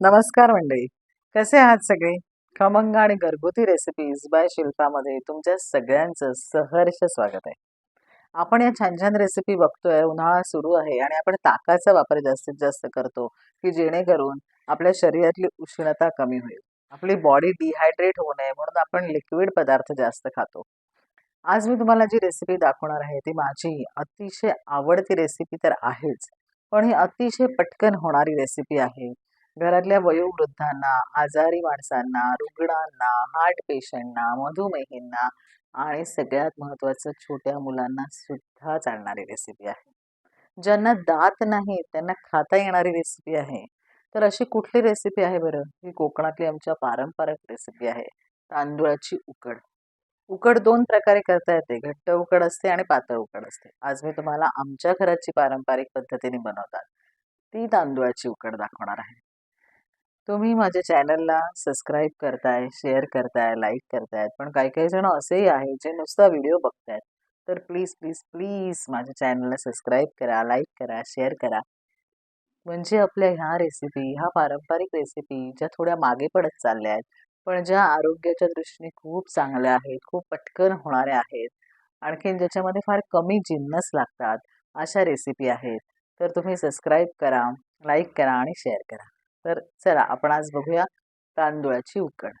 नमस्कार मंडळी. कसे आहात सगळे? खमंग आणि घरगुती रेसिपीज बाय शिल्पामध्ये तुमच्या सगळ्यांचं सहर्ष स्वागत आहे. आपण या छान छान रेसिपी बघतोय उन्हाळा सुरू आहे आणि आपण ताकाचा वापर जास्तीत जास्त करतो की जेणेकरून आपल्या शरीरातली उष्णता कमी होईल. आपली बॉडी डिहायड्रेट होऊ नये म्हणून आपण लिक्विड पदार्थ जास्त खातो. आज मी तुम्हाला जी रेसिपी दाखवणार आहे ती माझी अतिशय आवडती रेसिपी तर आहेच. पण ही अतिशय पटकन होणारी रेसिपी आहे. घरातल्या वयोवृद्धांना आजारी माणसांना रुग्णांना हार्ट पेशंटना मधुमेहींना आणि सगळ्यात महत्त्वाचं छोट्या मुलांना सुद्धा चालणारी रेसिपी आहे. ज्यांना दात नाही त्यांना खाता येणारी रेसिपी आहे. तर अशी कुठली रेसिपी आहे बरं? ही कोकणातली आमच्या पारंपरिक रेसिपी आहे. तांदूळाची उकड. उकड दोन प्रकारे करता येते. घट्ट उकड असते आणि पातळ उकड असते. आज मी तुम्हाला आमच्या घराची पारंपरिक पद्धतीने बनवतात. ती तांदूळाची उकड दाखवणार आहे. तुम्ही माझ्या चॅनलला सबस्क्राईब करताय शेअर करताय लाईक करतायत पण काही काही जण असेही आहेत जे नुसता व्हिडिओ बघतायत. तर प्लीज प्लीज प्लीज माझ्या चॅनलला सबस्क्राईब करा लाईक करा शेअर करा. म्हणजे आपल्या ह्या रेसिपी ह्या पारंपरिक रेसिपी ज्या थोड्या मागे पडत चालल्या आहेत पण ज्या आरोग्याच्या दृष्टीने खूप चांगल्या आहेत खूप पटकन होणाऱ्या आहेत आणखीन ज्याच्यामध्ये फार कमी जिन्नस लागतात अशा रेसिपी आहेत. तर तुम्ही सबस्क्राईब करा लाईक करा आणि शेअर करा. तर चला आपण आज बघूया तांदूळाची उकड.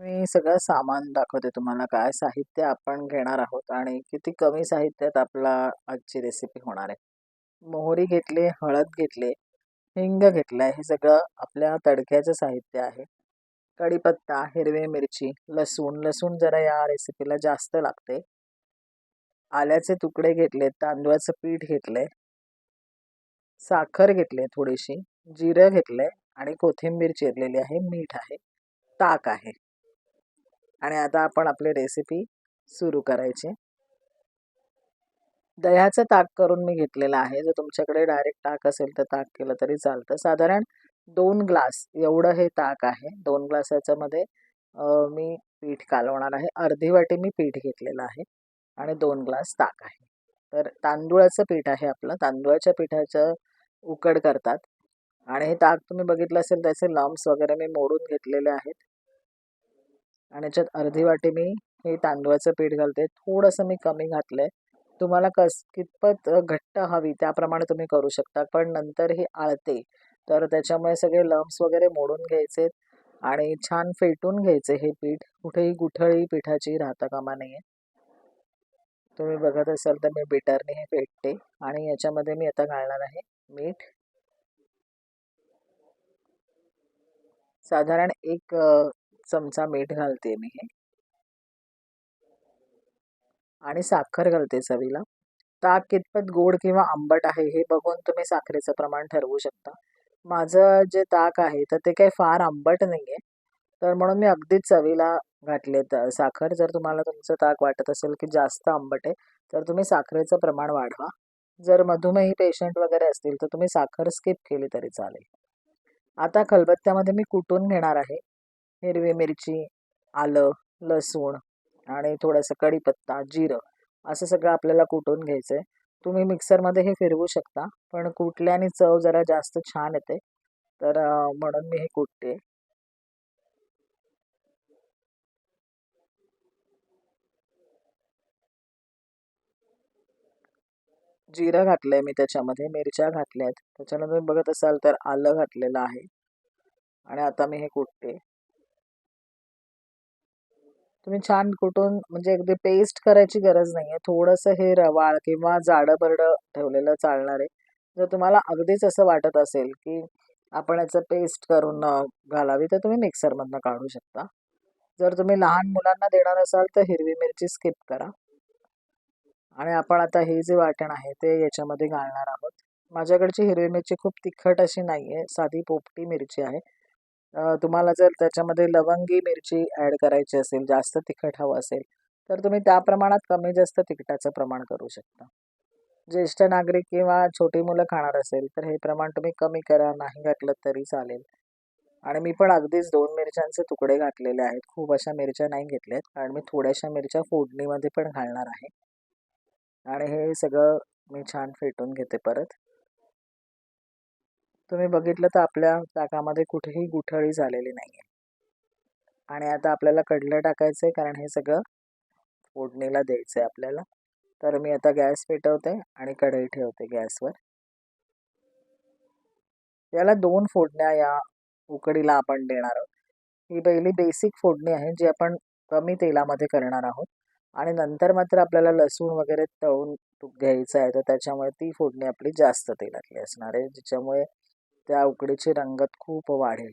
मी सगळं सामान दाखवते तुम्हाला काय साहित्य आपण घेणार आहोत आणि किती कमी साहित्यात आपला आजची रेसिपी होणार आहे. मोहरी घेतली हळद घेतली हिंग घेतलाय हे सगळं आपल्या तडक्याचं साहित्य आहे. कढीपत्ता हिरवी मिरची लसूण लसूण जरा या रेसिपीला जास्त लागते. आल्याचे तुकडे घेतले तांदूळाचं पीठ घेतले साखर घेतली थोडीशी जिरं घेतलंय आणि कोथिंबीर चिरलेली आहे मीठ आहे ताक आहे. आणि आता आपण आपली रेसिपी सुरू करायची. दह्याचं ताक करून मी घेतलेलं आहे. जर तुमच्याकडे डायरेक्ट ताक असेल तर ताक केलं तरी चालतं. साधारण दोन ग्लास एवढं हे ताक आहे. दोन ग्लास याच्यामध्ये मी पीठ कालवणार आहे. अर्धी वाटी मी पीठ घेतलेलं आहे आणि दोन ग्लास ताक आहे. तर तांदूळाचं पीठ आहे आपलं. तांदूळाच्या पिठाचं उकड करतात. आणि हे ताक तुम्ही बघितलं असेल त्याचे लम्स वगैरे मी मोडून घेतलेले आहेत. आणि याच्यात अर्धी वाटी मी हे तांदूळाचं पीठ घालते. थोडंसं मी कमी घातलं आहे तुम्हाला कस कितपत घट्ट हवी त्याप्रमाणे तुम्ही करू शकता. पण नंतर हे आळते. तर त्याच्यामुळे सगळे लम्स वगैरे मोडून घ्यायचे आणि छान फेटून घ्यायचे हे पीठ. कुठेही गुठळी पिठाची राहता कामा नये. तुम्ही बघत असाल तर मी बिटरने हे फेटते आणि याच्यामध्ये मी आता घालणार आहे मीठ. साधारण एक चमचा मीठ घालते मी हे. आणि साखर घालते चवीला. ताक कितपत गोड किंवा आंबट आहे हे बघून तुम्ही साखरेचं प्रमाण ठरवू शकता. माझं जे ताक आहे तर ते काही फार आंबट नाही आहे तर म्हणून मी अगदीच चवीला घातले तर साखर जर तुम्हाला तुमचं ताक वाटत असेल की जास्त आंबट आहे तर तुम्ही साखरेचं प्रमाण वाढवा. जर मधुमेही पेशंट वगैरे असतील तर तुम्ही साखर स्किप केली तरी चालेल. आता खलबत्त्यामध्ये मी कुटून घेणार आहे. हिरवी मिरची आलं लसूण आणि थोडंसं कढीपत्ता जिरं असं सगळं आपल्याला कुटून घ्यायचं आहे तुम्ही मिक्सरमध्ये हे फिरवू शकता पण कुटल्याने चव जरा जास्त छान येते. तर म्हणून मी हे कुटते. जिरं घातलंय मी त्याच्यामध्ये मिरच्या घातल्या आहेत त्याच्यानंतर तुम्ही बघत असाल तर आलं घातलेलं आहे. आणि आता मी हे कुटते. तुम्ही छान कुटून म्हणजे अगदी पेस्ट करायची गरज नाही आहे थोडंसं हे रवाळ किंवा जाडं बरडं ठेवलेलं चालणार आहे. जर तुम्हाला अगदीच असं वाटत असेल की आपण याचं पेस्ट करून घालावी तर तुम्ही मिक्सरमधनं काढू शकता. जर तुम्ही लहान मुलांना देणार असाल तर हिरवी मिरची स्किप करा. आणि आपण आता हे जे वाटण आहे ते याच्यामध्ये घालणार आहोत. माझ्याकडची हिरवी मिरची खूप तिखट अशी नाही आहे साधी पोपटी मिरची आहे. तुम्हाला जर त्याच्यामध्ये लवंगी मिरची ॲड करायची असेल जास्त तिखट हवं असेल तर तुम्ही त्या प्रमाणात कमी जास्त तिखटाचं प्रमाण करू शकता. ज्येष्ठ नागरिक किंवा छोटी मुलं खाणार असेल तर हे प्रमाण तुम्ही कमी करा नाही घातलं तरी चालेल. आणि मी पण अगदीच दोन मिरच्यांचे तुकडे घातलेले आहेत. खूप अशा मिरच्या नाही घेतल्यात कारण मी थोड्याशा मिरच्या फोडणीमध्ये पण घालणार आहे. आणि हे सगळं मी छान फेटून घेते परत. तुम्ही बघितलं तर आपल्या ताकामध्ये कुठेही गुठळी झालेली नाही आहे आणि आता आपल्याला कडलं टाकायचं आहे कारण हे सगळं फोडणीला द्यायचं आहे आपल्याला. तर मी आता गॅस पेटवते आणि कढई ठेवते गॅसवर. याला दोन फोडण्या या उकडीला आपण देणार आहोत. ही पहिली बेसिक फोडणी आहे जी आपण कमी तेलामध्ये करणार आहोत. आणि नंतर मात्र आपल्याला लसूण वगैरे तळून घ्यायचं आहे तर त्याच्यामुळे ती फोडणी आपली जास्त तेलातली असणार आहे ज्याच्यामुळे त्या उकडीची रंगत खूप वाढेल.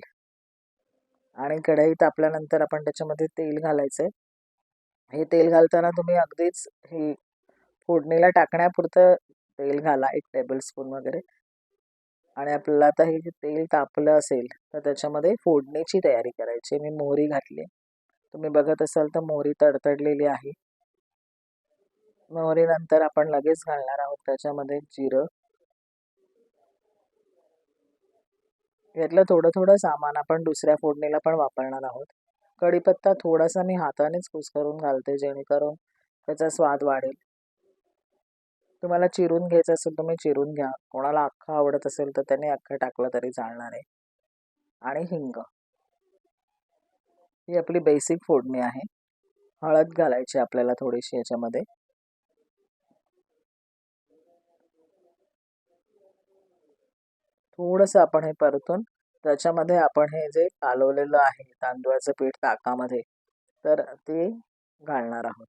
आणि कढई तापल्यानंतर आपण त्याच्यामध्ये तेल घालायचं आहे हे तेल घालताना तुम्ही अगदीच ही फोडणीला टाकण्यापुरतं तेल घाला एक टेबलस्पून वगैरे. आणि आपल्याला आता हे जे तेल तापलं असेल तर त्याच्यामध्ये फोडणीची तयारी करायची. मी मोहरी घातली. तुम्ही बघत असाल तर मोहरी तडतडलेली आहे. मोहरीनंतर आपण लगेच घालणार आहोत त्याच्यामध्ये जिरं. यातलं थोडं थोडं सामान आपण दुसऱ्या फोडणीला पण वापरणार आहोत. कढीपत्ता थोडासा मी हातानेच कुस्करून घालते जेणेकरून त्याचा स्वाद वाढेल. तुम्हाला चिरून घ्यायचं असेल तुम्ही चिरून घ्या. कोणाला अख्खा आवडत असेल तर त्याने अख्खं टाकलं तरी चालणार आहे. आणि हिंग. ही आपली बेसिक फोडणी आहे. हळद घालायची आपल्याला थोडीशी याच्यामध्ये. थोडंसं आपण हे परतून त्याच्यामध्ये आपण हे जे कालवलेलं आहे तांदूळाचं पीठ ताकामध्ये तर ते घालणार आहोत.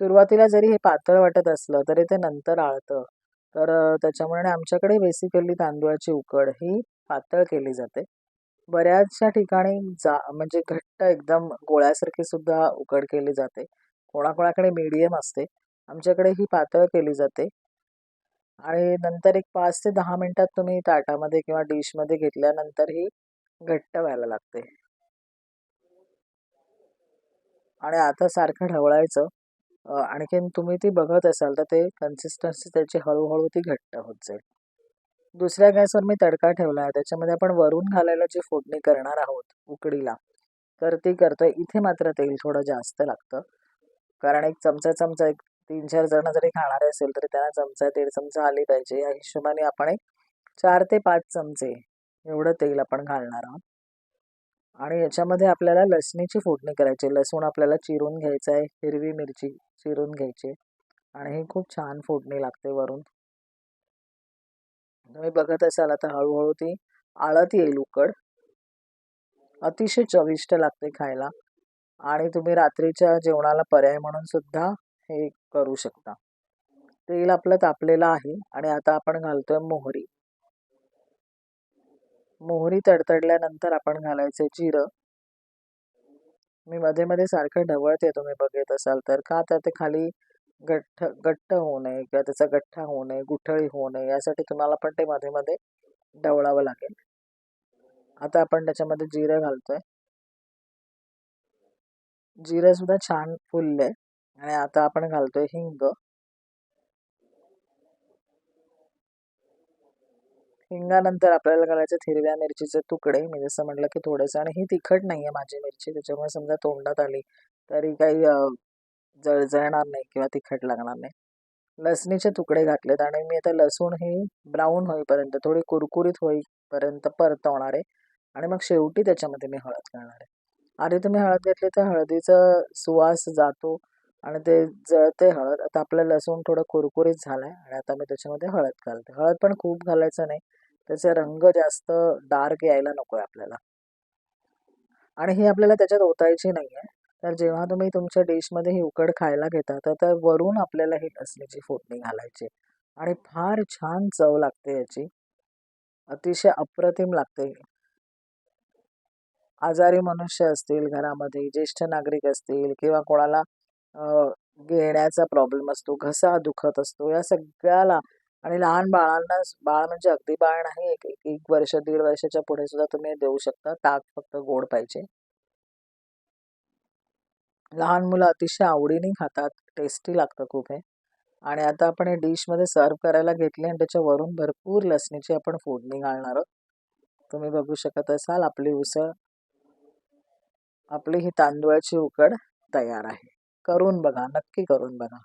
सुरुवातीला जरी हे पातळ वाटत असलं तरी ते नंतर आळतं. तर त्याच्यामुळे आमच्याकडे बेसिकली तांदूळाची उकड ही पातळ केली जाते. बऱ्याचशा ठिकाणी जा म्हणजे घट्ट एकदम गोळ्यासारखी सुद्धा उकड केली जाते. कोणाकोणाकडे मीडियम असते. आमच्याकडे ही पातळ केली जाते. आणि नंतर एक पाच ते दहा मिनटात तुम्ही ताटामध्ये किंवा डिशमध्ये घेतल्यानंतर ही घट्ट व्हायला लागते. आणि आता सारखं ढवळायचं आणखीन तुम्ही ती बघत असाल तर ते कन्सिस्टन्सी त्याची हळूहळू ती घट्ट होत जाईल. दुसऱ्या गॅसवर मी तडका ठेवला आहे त्याच्यामध्ये आपण वरून घालायला जी फोडणी करणार आहोत उकडीला तर ती करतोय. इथे मात्र तेल थोडं जास्त लागतं. कारण एक चमचा चमचा एक तीन चार जण जरी खाणारे असेल तरी त्यांना चमचा दीड चमचा आली पाहिजे. या हिशोबाने आपण एक चार ते पाच चमचे एवढं तेल आपण घालणार आहोत. आणि याच्यामध्ये आपल्याला लसणीची फोडणी करायची लसूण आपल्याला चिरून घ्यायचं आहे. हिरवी मिरची चिरून घ्यायची आणि ही खूप छान फोडणी लागते वरून. तुम्ही बघत असाल आता हळूहळू ती आळत येईल उकड. अतिशय चविष्ट लागते खायला. आणि तुम्ही रात्रीच्या जेवणाला पर्याय म्हणून सुद्धा हे करू शकता. तेल आपलं तापलेलं आहे आणि आता आपण घालतोय मोहरी. मोहरी तडतडल्यानंतर आपण घालायचे जिरं. मी मध्ये मध्ये सारखं ढवळते तुम्ही बघत असाल तर. का तर ते खाली गठ्ठ गट्ट होऊ नये किंवा त्याचा गठ्ठा होऊ नये गुठळी होऊ नये यासाठी तुम्हाला पण ते मध्ये मध्ये ढवळावं लागेल. आता आपण त्याच्यामध्ये जिरं घालतोय. जिरं सुद्धा छान फुलले आणि आता आपण घालतोय हिंग. हिंगानंतर आपल्याला घालायचे हिरव्या मिरचीचे तुकडे. मी जसं म्हटलं की थोडंसं आणि ही तिखट नाही आहे माझी मिरची त्याच्यामुळे समजा तोंडात आली तरी काही जळजळणार नाही किंवा तिखट लागणार नाही. लसणीचे तुकडे घातलेत आणि मी आता लसूण ही ब्राऊन होईपर्यंत थोडी कुरकुरीत होईपर्यंत परतवणार आहे आणि मग शेवटी त्याच्यामध्ये मी हळद घालणार आहे. आधी तुम्ही हळद घेतली तर हळदीचा सुवास जातो आणि ते जळते हळद. आता आपलं लसूण थोडं कुरकुरीत झालं आहे आणि आता मी त्याच्यामध्ये हळद घालते. हळद पण खूप घालायचं नाही. त्याचे रंग जास्त डार्क यायला नको आहे आपल्याला. आणि ही आपल्याला त्याच्यात ओतायची नाही आहे तर जेव्हा तुम्ही तुमच्या डिशमध्ये ही उकड खायला घेता तर त्या वरून आपल्याला ही लसणीची फोडणी घालायची. आणि फार छान चव लागते याची. अतिशय अप्रतिम लागते आजारी मनुष्य असतील घरामध्ये ज्येष्ठ नागरिक असतील किंवा कोणाला घेण्याचा प्रॉब्लेम असतो घसा दुखत असतो या सगळ्याला आणि लहान बाळांना बाळ म्हणजे अगदी बाळ नाही एक एक वर्ष दीड वर्षाच्या पुढे सुद्धा तुम्ही देऊ शकता ताक फक्त गोड पाहिजे. लहान मुलं अतिशय आवडीने खातात टेस्टी लागतं खूप हे. आणि आता आपण हे डिशमध्ये सर्व करायला घेतले आणि त्याच्यावरून भरपूर लसणीची आपण फोडणी घालणार आहोत. तुम्ही बघू शकत असाल आपली उसळ आपली ही तांदूळाची उकड तयार आहे. करून बघा नक्की करून बघा.